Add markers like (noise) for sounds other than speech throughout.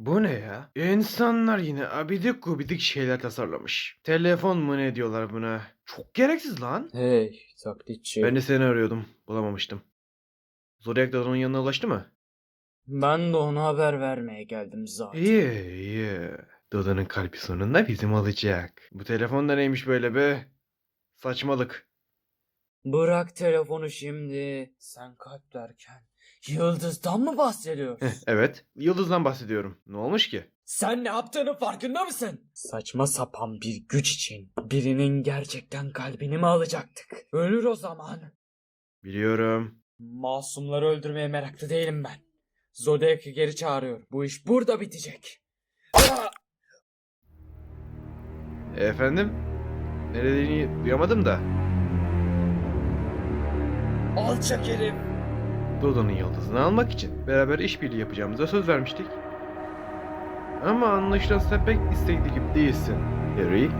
Bu ne ya? İnsanlar yine abidik gubidik şeyler tasarlamış. Telefon mu ne diyorlar buna? Çok gereksiz lan. Hey taklitçi. Ben de seni arıyordum. Bulamamıştım. Zodiac da onun yanına ulaştı mı? Ben de ona haber vermeye geldim zaten. İyi iyi. Doda'nın kalbi sonunda bizim olacak. Bu telefon da neymiş böyle be? Saçmalık. Bırak telefonu şimdi. Sen kalp derken yıldızdan mı bahsediyorsun? Heh, evet. Yıldız'dan bahsediyorum. Ne olmuş ki? Sen ne yaptığının farkında mısın? Saçma sapan bir güç için birinin gerçekten kalbini mi alacaktık? Ölür o zaman. Biliyorum. Masumları öldürmeye meraklı değilim ben. Zodiac'ı geri çağırıyor. Bu iş burada bitecek. Aa! Efendim? Ne dediğini duyamadım da. Alçak herif. Dodo'nun yıldızını almak için beraber işbirliği yapacağımıza söz vermiştik. Ama anlaşılan sen pek istekli gibi değilsin, Harry.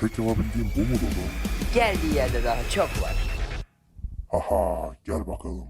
Tek yapabildiğim bu mu Dodo? Geldiği yerde daha çok var. Haha gel bakalım.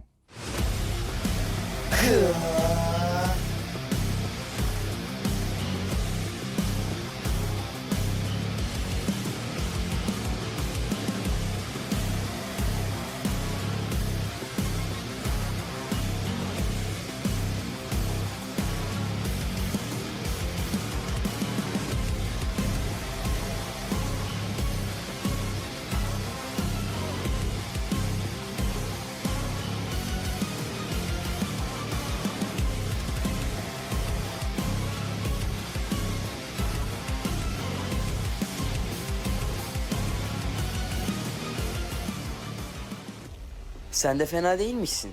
Sen de fena değilmişsin.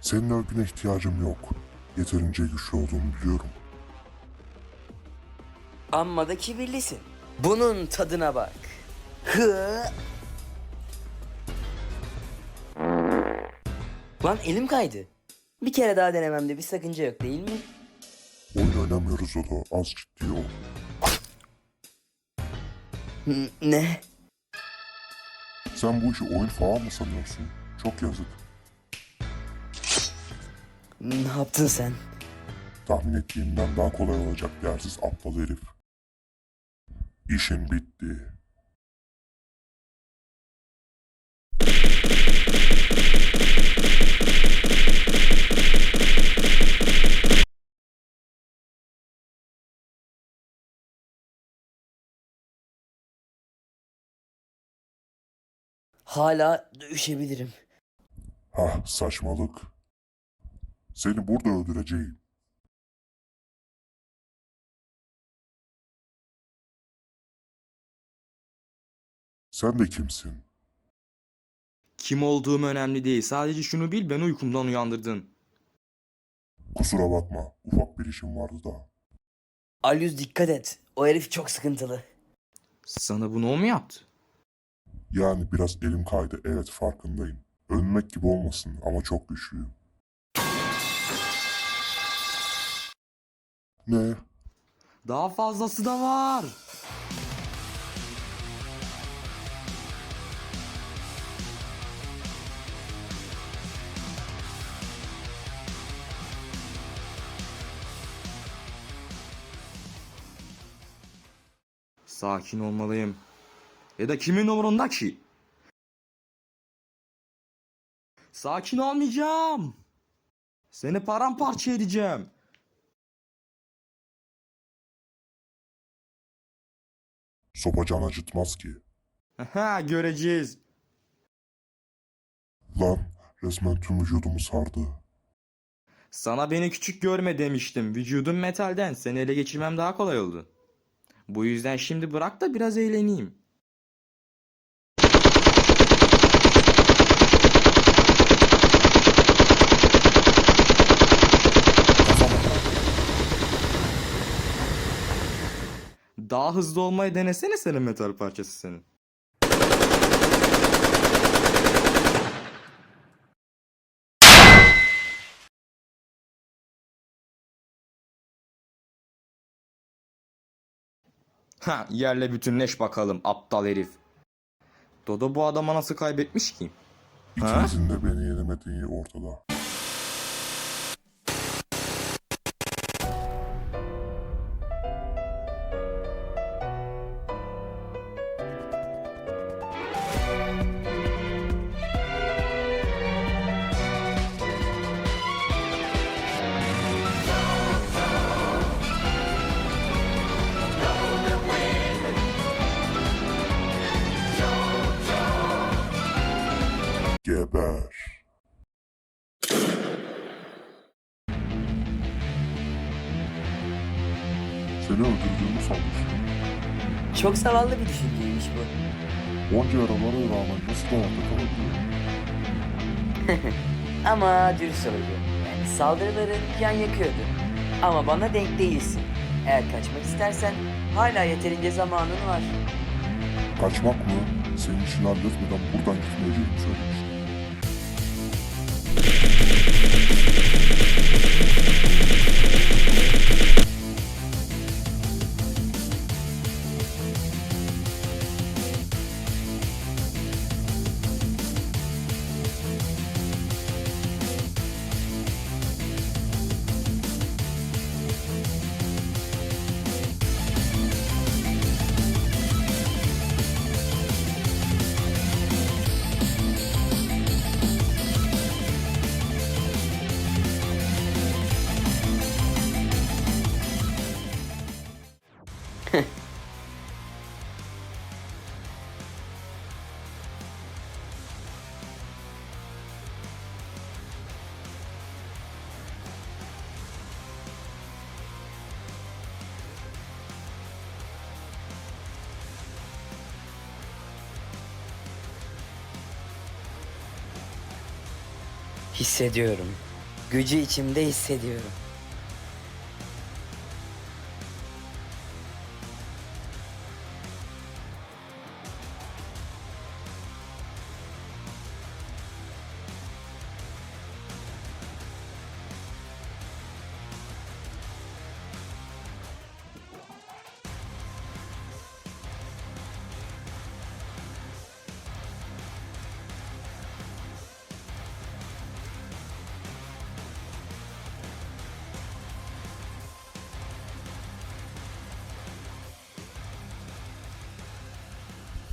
Senin övgüne ihtiyacım yok. Yeterince güçlü olduğumu biliyorum. Amma da kibirlisin. Bunun tadına bak. Hı. Lan elim kaydı. Bir kere daha denememde bir sakınca yok değil mi? Oyun oynamıyoruz Dodo. Az ciddi ol. N- ne? Sen bu işi oyun falan mı sanıyorsun? Çok yazık. Ne yaptın sen? Tahmin ettiğimden daha kolay olacak yersiz aptal herif. İşin bitti. Hala dövüşebilirim. Hah saçmalık. Seni burada öldüreceğim. Sen de kimsin? Kim olduğum önemli değil. Sadece şunu bil beni uykumdan uyandırdın. Kusura bakma. Ufak bir işim vardı da. Alyüz dikkat et. O herif çok sıkıntılı. Sana bunu o mu yaptı? Yani biraz elim kaydı. Evet farkındayım. Ölmek gibi olmasın ama çok güçlüyüm. Ne? Daha fazlası da var. Sakin olmalıyım. E ya da kimin umurunda ki? Sakin olmayacağım. Seni paramparça edeceğim. Sopa can acıtmaz ki. Ha göreceğiz. Lan resmen tüm vücudumu sardı. Sana beni küçük görme demiştim. Vücudum metalden. Seni ele geçirmem daha kolay oldu. Bu yüzden şimdi bırak da biraz eğleneyim. Daha hızlı olmayı denesene senin metal parçası senin. Ha yerle bütünleş bakalım aptal herif. Dodo bu adama nasıl kaybetmiş ki? İkinizin de beni yenemediği ortada. Seni öldürdüğümü sanmıştım. Çok zavallı bir düşünceymiş bu. Onca yaralara rağmen nasıl hayatta kalabiliyorum? (laughs) Ama dürüst olayım. Yani saldırıların can yakıyordu. Ama bana denk değilsin. Eğer kaçmak istersen hala yeterince zamanın var. Kaçmak mı? Senin için halletmeden buradan gitmeyeceğimi söylemiştim. Hissediyorum. Gücü içimde hissediyorum.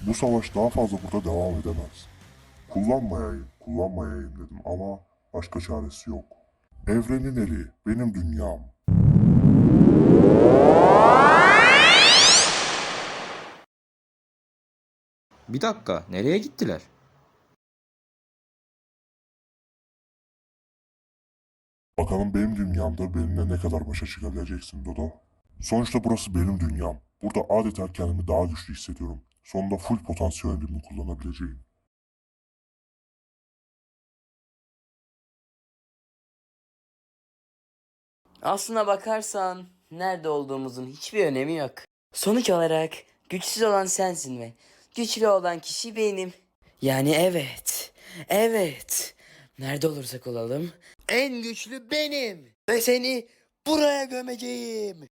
Bu savaş daha fazla burada devam edemez. Kullanmayayım, kullanmayayım dedim ama başka çaresi yok. Evrenin eli, benim dünyam. Bir dakika nereye gittiler? Bakalım benim dünyamda benimle ne kadar başa çıkabileceksin Dodo. Sonuçta burası benim dünyam. Burada adeta kendimi daha güçlü hissediyorum. Sonunda full potansiyelimi kullanabileceğim. Aslına bakarsan nerede olduğumuzun hiçbir önemi yok. Sonuç olarak güçsüz olan sensin ve güçlü olan kişi benim. Yani evet, evet. Nerede olursak olalım en güçlü benim. Ve seni buraya gömeceğim.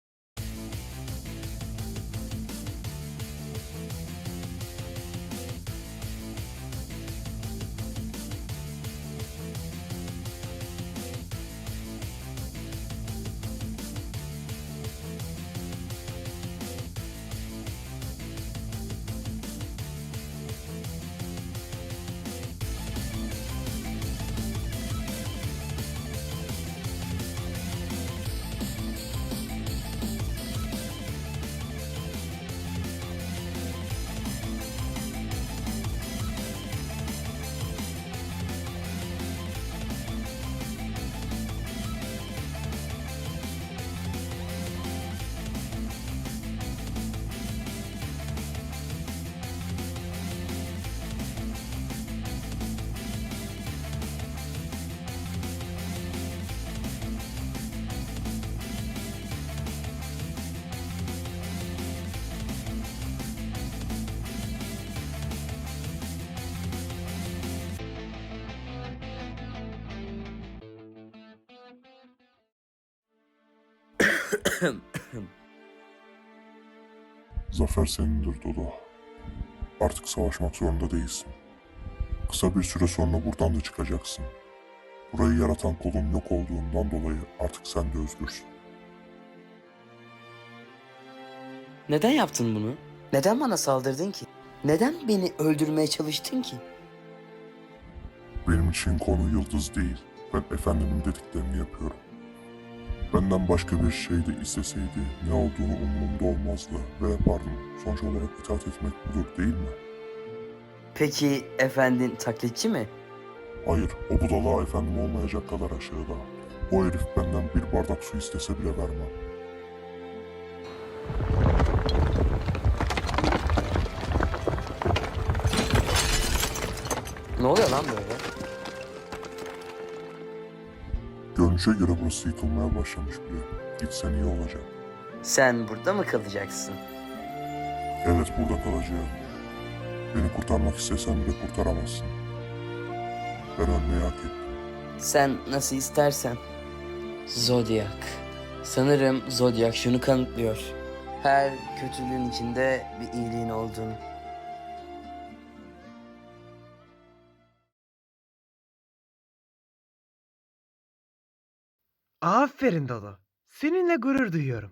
(coughs) Zafer senindir Dodo. Artık savaşmak zorunda değilsin. Kısa bir süre sonra buradan da çıkacaksın. Burayı yaratan kolun yok olduğundan dolayı artık sen de özgürsün. Neden yaptın bunu? Neden bana saldırdın ki? Neden beni öldürmeye çalıştın ki? Benim için konu yıldız değil. Ben efendimin dediklerini yapıyorum. Benden başka bir şey de isteseydi ne olduğunu umurumda olmazdı ve yapardım. Sonuç olarak itaat etmek budur değil mi? Peki efendin taklitçi mi? Hayır, o budala efendim olmayacak kadar aşağıda. O herif benden bir bardak su istese bile vermem. Ne oluyor lan böyle? Görünüşe göre burası yıkılmaya başlamış bile. Gitsen iyi olacak. Sen burada mı kalacaksın? Evet burada kalacağım. Beni kurtarmak istesen bile kurtaramazsın. Ben ölmeyi hak ettim. Sen nasıl istersen. Zodiac. Sanırım Zodiac şunu kanıtlıyor. Her kötülüğün içinde bir iyiliğin olduğunu. Aferin Dodo. Seninle gurur duyuyorum.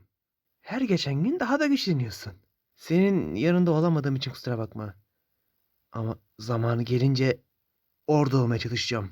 Her geçen gün daha da güçleniyorsun. Senin yanında olamadığım için kusura bakma. Ama zamanı gelince orada olmaya çalışacağım.